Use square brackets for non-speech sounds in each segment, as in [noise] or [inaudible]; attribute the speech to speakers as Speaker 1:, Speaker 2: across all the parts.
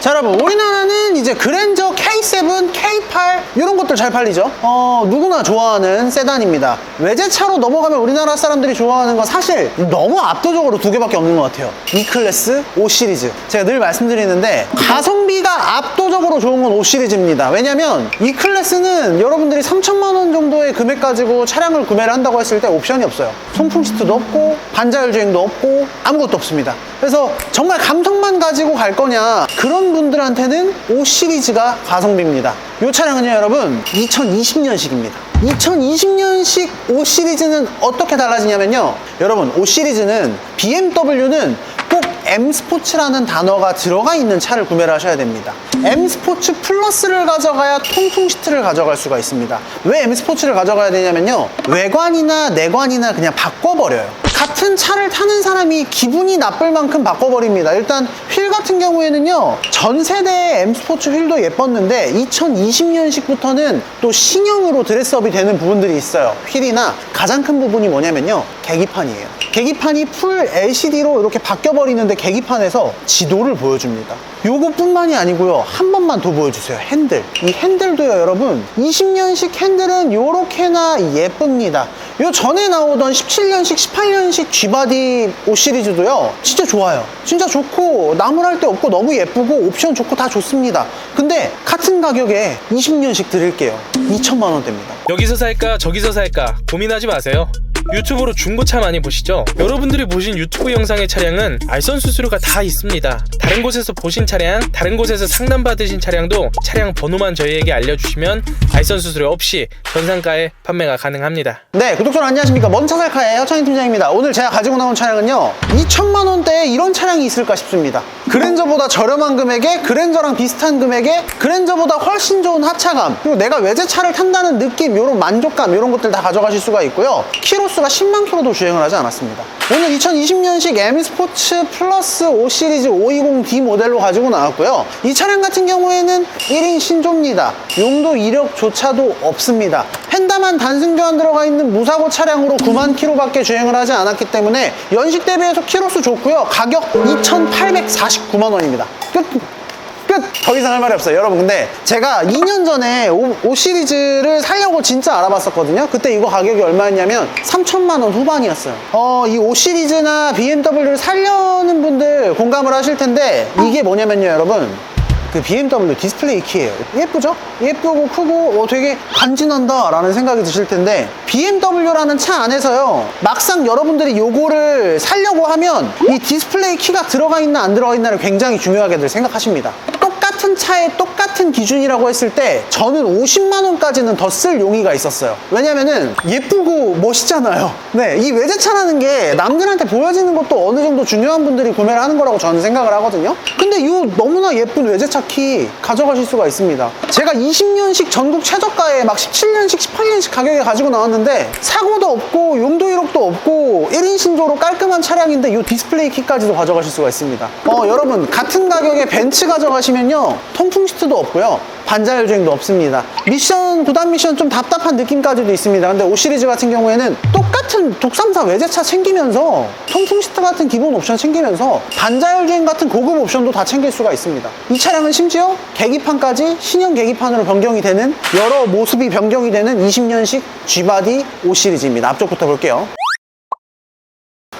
Speaker 1: 자 여러분 우리나라는 이제 그랜저 K7, K8 이런 것들 잘 팔리죠? 어 누구나 좋아하는 세단입니다. 외제차로 넘어가면 우리나라 사람들이 좋아하는 건 사실 너무 압도적으로 두 개밖에 없는 것 같아요. E클래스, 5 시리즈. 제가 늘 말씀드리는데 가성비가 압도적으로 좋은 건 5 시리즈입니다. 왜냐면 E클래스는 여러분들이 3천만 원 정도의 금액 가지고 차량을 구매를 한다고 했을 때 옵션이 없어요. 통풍 시트도 없고 반자율 주행도 없고 아무것도 없습니다. 그래서 정말 감성만 가지고 갈 거냐 그런 분들한테는 5 시리즈가 가성비입니다. 이 차량은요 여러분 2020년식입니다 2020년식 5 시리즈는 어떻게 달라지냐면요 여러분 5 시리즈는 BMW는 꼭 M 스포츠라는 단어가 들어가 있는 차를 구매를 하셔야 됩니다. M 스포츠 플러스를 가져가야 통풍 시트를 가져갈 수가 있습니다. 왜 M 스포츠를 가져가야 되냐면요. 외관이나 내관이나 그냥 바꿔버려요. 같은 차를 타는 사람이 기분이 나쁠 만큼 바꿔버립니다. 일단 휠 같은 경우에는요. 전 세대의 M 스포츠 휠도 예뻤는데 2020년식부터는 또 신형으로 드레스업이 되는 부분들이 있어요. 휠이나 가장 큰 부분이 뭐냐면요. 계기판이에요. 계기판이 풀 LCD로 이렇게 바뀌어버리는데 계기판에서 지도를 보여줍니다. 요것뿐만이 아니고요. 한 번만 더 보여주세요. 핸들. 이 핸들도요, 여러분. 20년식 핸들은 요렇게나 예쁩니다. 요 전에 나오던 17년식, 18년식 G바디 5 시리즈도요. 진짜 좋아요. 진짜 좋고 나무랄 데 없고 너무 예쁘고 옵션 좋고 다 좋습니다. 근데 같은 가격에 20년식 드릴게요. 2천만 원대입니다.
Speaker 2: 여기서 살까 저기서 살까 고민하지 마세요. 유튜브로 중고차 많이 보시죠? 여러분들이 보신 유튜브 영상의 차량은 알선 수수료가 다 있습니다. 다른 곳에서 보신 차량, 다른 곳에서 상담 받으신 차량도 차량 번호만 저희에게 알려주시면 알선 수수료 없이 전상가에 판매가 가능합니다.
Speaker 1: 네, 구독자 안녕하십니까. 먼차살카의 허창인 팀장입니다. 오늘 제가 가지고 나온 차량은요, 2천만 원대에 이런 차량이 있을까 싶습니다. 그랜저보다 저렴한 금액에, 그랜저랑 비슷한 금액에, 그랜저보다 훨씬 좋은 하차감, 그리고 내가 외제차를 탄다는 느낌, 요런 만족감, 요런 것들 다 가져가실 수가 있고요. 키로수 가 10만 킬로도 주행을 하지 않았습니다. 오늘 2020년식 M 스포츠 플러스 5 시리즈 520D 모델로 가지고 나왔고요. 이 차량 같은 경우에는 1인 신조입니다. 용도 이력조차도 없습니다. 펜다만 단순 교환 들어가 있는 무사고 차량으로 9만 킬로밖에 주행을 하지 않았기 때문에 연식 대비해서 키로수 좋고요. 가격 2,849만 원입니다. 끝. 끝! 더 이상 할 말이 없어요. 여러분, 근데 제가 2년 전에 5, 시리즈를 살려고 진짜 알아봤었거든요. 그때 이거 가격이 얼마였냐면 3천만 원 후반이었어요. 어, 이 5 시리즈나 BMW를 살려는 분들 공감을 하실 텐데 이게 뭐냐면요, 여러분. 그 BMW 디스플레이 키예요. 예쁘죠? 예쁘고 크고 어, 되게 간지난다 라는 생각이 드실 텐데 BMW라는 차 안에서요 막상 여러분들이 요거를 살려고 하면 이 디스플레이 키가 들어가 있나 안 들어가 있나를 굉장히 중요하게들 생각하십니다. 똑같은 차에 똑 같은 기준이라고 했을 때 저는 50만 원까지는 더 쓸 용의가 있었어요. 왜냐면은 예쁘고 멋있잖아요. 네, 이 외제차라는 게 남들한테 보여지는 것도 어느 정도 중요한 분들이 구매를 하는 거라고 저는 생각을 하거든요. 근데 이 너무나 예쁜 외제차 키 가져가실 수가 있습니다. 제가 20년식 전국 최저가에 막 17년식, 18년식 가격에 가지고 나왔는데 사고도 없고 용도 이력도 없고 1인 신조로 깔끔한 차량인데 이 디스플레이 키까지도 가져가실 수가 있습니다. 어, 여러분 같은 가격에 벤츠 가져가시면요 통풍 시트도 없고 요. 반자율 주행도 없습니다. 미션, 구단 미션 좀 답답한 느낌까지도 있습니다. 근데 5 시리즈 같은 경우에는 똑같은 독삼사 외제차 챙기면서 통풍 시트 같은 기본 옵션 챙기면서 반자율 주행 같은 고급 옵션도 다 챙길 수가 있습니다. 이 차량은 심지어 계기판까지 신형 계기판으로 변경이 되는 여러 모습이 변경이 되는 20년식 G바디 5 시리즈입니다. 앞쪽부터 볼게요.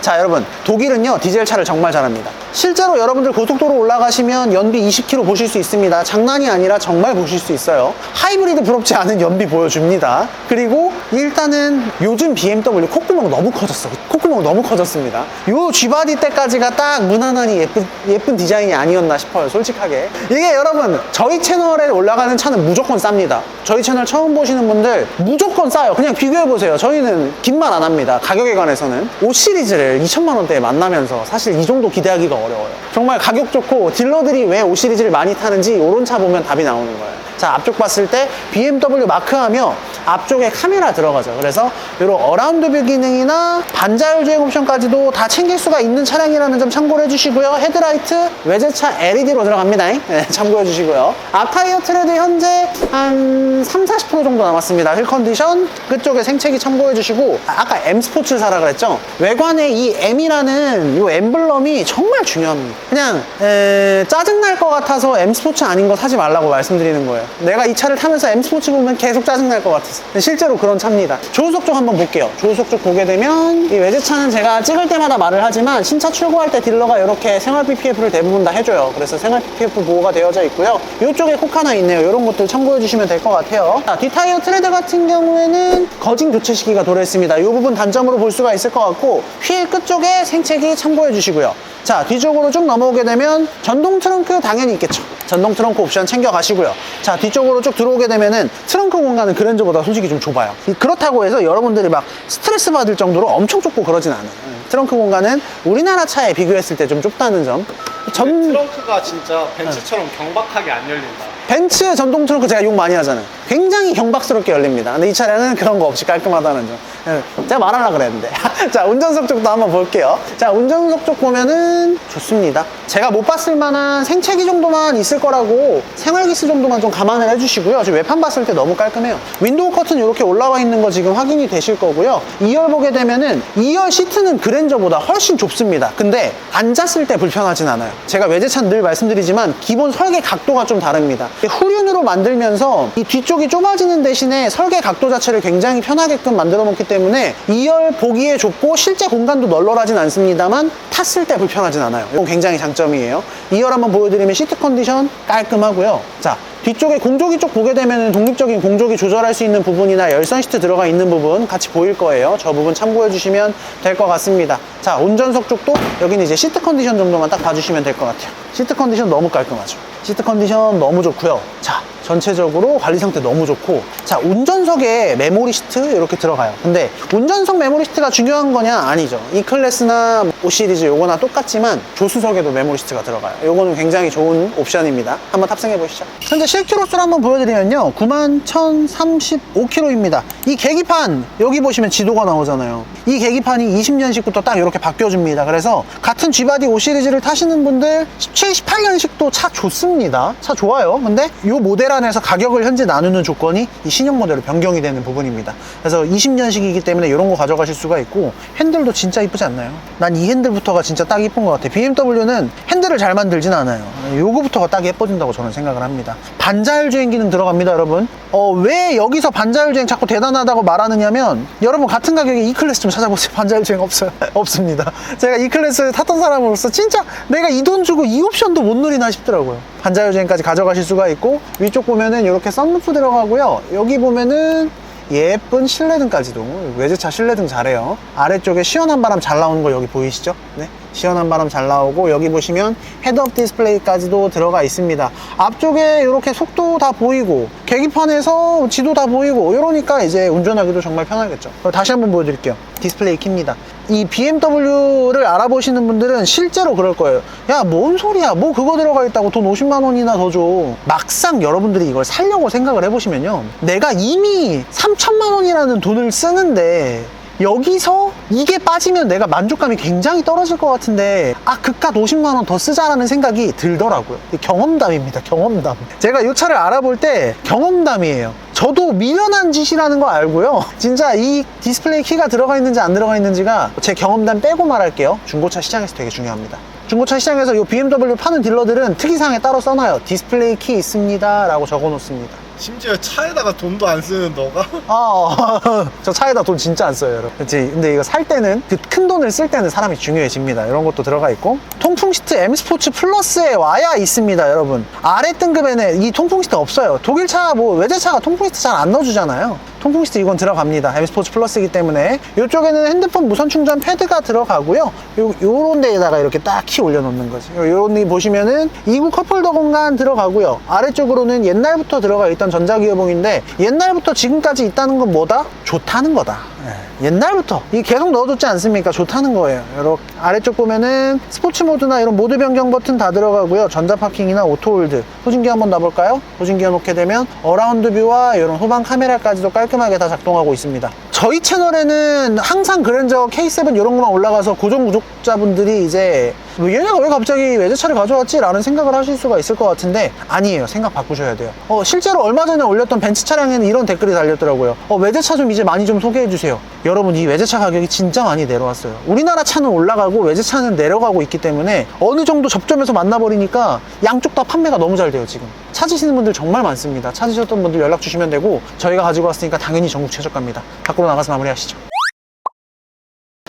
Speaker 1: 자 여러분 독일은요 디젤 차를 정말 잘합니다 실제로 여러분들 고속도로 올라가시면 연비 20km 보실 수 있습니다. 장난이 아니라 정말 보실 수 있어요. 하이브리드 부럽지 않은 연비 보여줍니다. 그리고 일단은 요즘 BMW 콧구멍 너무 커졌어. 콧구멍 너무 커졌습니다. 요 G바디 때까지가 딱 무난하니 예쁜, 예쁜 디자인이 아니었나 싶어요 솔직하게. 이게 여러분 저희 채널에 올라가는 차는 무조건 쌉니다. 저희 채널 처음 보시는 분들 무조건 싸요. 그냥 비교해보세요. 저희는 긴 말 안 합니다. 가격에 관해서는. 5 시리즈를 2천만 원대에 만나면서 사실 이 정도 기대하기가 어려워요. 정말 가격 좋고 딜러들이 왜 5 시리즈를 많이 타는지 이런 차 보면 답이 나오는 거예요. 자 앞쪽 봤을 때 BMW 마크하며 앞쪽에 카메라 들어가죠. 그래서 이런 어라운드 뷰 기능이나 반자율 주행 옵션까지도 다 챙길 수가 있는 차량이라는 점 참고를 해주시고요. 헤드라이트 외제차 LED로 들어갑니다. 네, [laughs] 참고해 주시고요. 앞 타이어 트레드 현재 한 3, 40% 정도 남았습니다. 휠 컨디션 끝쪽에 생채기 참고해 주시고 아, 아까 M 스포츠 사라 그랬죠? 외관에 이 M이라는 이 엠블럼이 정말 중요합니다. 그냥 에, 짜증날 것 같아서 M 스포츠 아닌 거 사지 말라고 말씀드리는 거예요. 내가 이 차를 타면서 M 스포츠 보면 계속 짜증날 것 같아서 실제로 그런 차입니다. 조수석 쪽 한번 볼게요. 조수석 쪽 보게 되면 이 외제차는 제가 찍을 때마다 말을 하지만 신차 출고할 때 딜러가 이렇게 생활 PPF를 대부분 다 해줘요. 그래서 생활 PPF 보호가 되어져 있고요. 이쪽에 콕 하나 있네요. 이런 것들 참고해 주시면 될 것 같아요. 자, 뒷타이어 트레드 같은 경우에는 거진 교체 시기가 도래했습니다. 이 부분 단점으로 볼 수가 있을 것 같고 휠 끝쪽에 생채기 참고해 주시고요. 자, 뒤쪽으로 쭉 넘어오게 되면 전동 트렁크 당연히 있겠죠. 전동 트렁크 옵션 챙겨 가시고요. 자, 뒤쪽으로 쭉 들어오게 되면은 트렁크 공간은 그랜저보다 솔직히 좀 좁아요. 이- 그렇다고 해서 여러분들이 막 스트레스 받을 정도로 엄청 좁고 그러진 않아요. 트렁크 공간은 우리나라 차에 비교했을 때 좀 좁다는 점. 전
Speaker 3: 트렁크가 진짜 벤츠처럼 경박하게 안 열린다.
Speaker 1: 벤츠 전동 트렁크 제가 욕 많이 하잖아요. 굉장히 경박스럽게 열립니다. 근데 이 차량은 그런 거 없이 깔끔하다는 점. 예, 제가 말하려고 그랬는데. [laughs] 자, 운전석 쪽도 한번 볼게요. 자, 운전석 쪽 보면은 좋습니다. 제가 못 봤을 만한 생채기 정도만 있을 거라고 생활기스 정도만 좀 감안을 해주시고요. 지금 외판 봤을 때 너무 깔끔해요. 윈도우 커튼 이렇게 올라와 있는 거 지금 확인이 되실 거고요. 2열 보게 되면은 2열 시트는 그랜저보다 훨씬 좁습니다. 근데 앉았을 때 불편하진 않아요. 제가 외제차는 늘 말씀드리지만 기본 설계 각도가 좀 다릅니다. 후륜으로 만들면서 이 뒤쪽 이 좁아지는 대신에 설계 각도 자체를 굉장히 편하게끔 만들어 놓기 때문에 2열 보기에 좁고 실제 공간도 널널하진 않습니다만 탔을 때 불편하진 않아요. 이건 굉장히 장점이에요. 2열 한번 보여드리면 시트 컨디션 깔끔하고요. 자, 뒤쪽에 공조기 쪽 보게 되면 독립적인 공조기 조절할 수 있는 부분이나 열선 시트 들어가 있는 부분 같이 보일 거예요. 저 부분 참고해 주시면 될 것 같습니다. 자, 운전석 쪽도 여기는 이제 시트 컨디션 정도만 딱 봐주시면 될 것 같아요. 시트 컨디션 너무 깔끔하죠. 시트 컨디션 너무 좋고요. 자, 전체적으로 관리 상태 너무 좋고 자 운전석에 메모리 시트 이렇게 들어가요. 근데 운전석 메모리 시트가 중요한 거냐? 아니죠. E 클래스나 5 시리즈 요거나 똑같지만 조수석에도 메모리 시트가 들어가요. 요거는 굉장히 좋은 옵션입니다. 한번 탑승해 보시죠. 현재 실키로수를 한번 보여드리면요. 91,035km입니다. 이 계기판 여기 보시면 지도가 나오잖아요. 이 계기판이 20년식부터 딱 이렇게 바뀌어줍니다. 그래서 같은 G바디 5 시리즈를 타시는 분들 17, 18년식도 차 좋습니다. 차 좋아요. 근데 이 모델 안에서 가격을 현재 나누는 조건이 이 신형 모델로 변경이 되는 부분입니다. 그래서 20년식이기 때문에 이런 거 가져가실 수가 있고 핸들도 진짜 이쁘지 않나요? 난 이 핸들부터가 진짜 딱 이쁜 것 같아 BMW는 핸들을 잘 만들진 않아요. 요거부터가 딱 예뻐진다고 저는 생각을 합니다. 반자율 주행 기능 들어갑니다 여러분. 어, 왜 여기서 반자율 주행 자꾸 대단하다고 말하느냐면 여러분 같은 가격에 E클래스 좀 찾아보세요. 반자율 주행 없어요 [laughs] 없습니다. 제가 E클래스 탔던 사람으로서 진짜 내가 이 돈 주고 이 옵션도 못 누리나 싶더라고요 반자율 주행까지 가져가실 수가 있고 위쪽 보면은 이렇게 썬루프 들어가고요. 여기 보면은 예쁜 실내등까지도 외제차 실내등 잘해요. 아래쪽에 시원한 바람 잘 나오는 거 여기 보이시죠? 네 시원한 바람 잘 나오고 여기 보시면 헤드업 디스플레이까지도 들어가 있습니다. 앞쪽에 이렇게 속도 다 보이고 계기판에서 지도 다 보이고 이러니까 이제 운전하기도 정말 편하겠죠. 다시 한번 보여드릴게요. 디스플레이 킵니다 이 BMW를 알아보시는 분들은 실제로 그럴 거예요. 야 뭔 소리야? 뭐 그거 들어가 있다고 돈 50만 원이나 더 줘. 막상 여러분들이 이걸 살려고 생각을 해보시면요. 내가 이미 3천만 원이라는 돈을 쓰는데 여기서 이게 빠지면 내가 만족감이 굉장히 떨어질 것 같은데 아 그깟 50만 원 더 쓰자라는 생각이 들더라고요. 경험담입니다 경험담. 제가 이 차를 알아볼 때 경험담이에요 저도 미련한 짓이라는 거 알고요. [laughs] 진짜 이 디스플레이 키가 들어가 있는지 안 들어가 있는지가 제 경험담 빼고 말할게요. 중고차 시장에서 되게 중요합니다. 중고차 시장에서 이 BMW 파는 딜러들은 특이사항에 따로 써놔요. 디스플레이 키 있습니다 라고 적어 놓습니다
Speaker 3: 심지어 차에다가 돈도 안 쓰는 너가 [laughs]
Speaker 1: 아, [laughs] 저 차에다 돈 진짜 안 써요, 여러분. 그치. 근데 이거 살 때는, 그 큰 돈을 쓸 때는 사람이 중요해집니다. 이런 것도 들어가 있고. 통풍 시트 M 스포츠 플러스에 와야 있습니다, 여러분. 아래 등급에는 이 통풍 시트 없어요. 독일 차, 뭐, 외제차가 통풍 시트 잘 안 넣어주잖아요. 통풍 시트 이건 들어갑니다. M 스포츠 플러스이기 때문에. 이쪽에는 핸드폰 무선 충전 패드가 들어가고요. 요, 요런 데에다가 이렇게 딱 키 올려놓는 거지. 요- 요런 데 보시면은 2구 컵홀더 공간 들어가고요. 아래쪽으로는 옛날부터 들어가 있던 전자기어봉인데 옛날부터 지금까지 있다는 건 뭐다? 좋다는 거다. 예, 옛날부터 이 계속 넣어뒀지 않습니까? 좋다는 거예요. 이렇게 아래쪽 보면은 스포츠 모드나 이런 모드 변경 버튼 다 들어가고요. 전자 파킹이나 오토 홀드. 호진기 한번 놔볼까요? 호진기 놓게 되면 어라운드 뷰와 이런 후방 카메라까지도 깔끔하게 다 작동하고 있습니다. 저희 채널에는 항상 그랜저 K7 이런 것만 올라가서 고정 구독자분들이 이제 뭐 얘네가 왜 갑자기 외제차를 가져왔지? 라는 생각을 하실 수가 있을 것 같은데 아니에요. 생각 바꾸셔야 돼요. 어, 실제로 얼마 전에 올렸던 벤츠 차량에는 이런 댓글이 달렸더라고요. 어, 외제차 좀 이제 많이 좀 소개해 주세요. 여러분 이 외제차 가격이 진짜 많이 내려왔어요. 우리나라 차는 올라가고 외제차는 내려가고 있기 때문에 어느 정도 접점에서 만나버리니까 양쪽 다 판매가 너무 잘 돼요 지금. 찾으시는 분들 정말 많습니다. 찾으셨던 분들 연락 주시면 되고 저희가 가지고 왔으니까 당연히 전국 최저가입니다. 밖으로 나가서 마무리하시죠.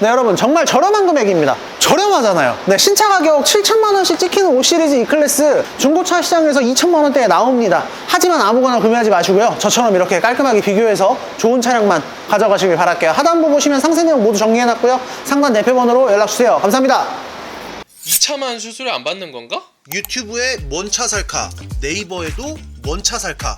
Speaker 1: 네 여러분 정말 저렴한 금액입니다. 저렴하잖아요. 네 신차 가격 7천만원씩 찍히는 5시리즈 E클래스 중고차 시장에서 2천만원대에 나옵니다. 하지만 아무거나 구매하지 마시고요. 저처럼 이렇게 깔끔하게 비교해서 좋은 차량만 가져가시길 바랄게요. 하단부 보시면 상세 내용 모두 정리해놨고요. 상단 대표번호로 연락주세요. 감사합니다.
Speaker 2: 2차만 수수료 안 받는 건가?
Speaker 1: 유튜브에 뭔 차 살까? 네이버에도 뭔 차 살까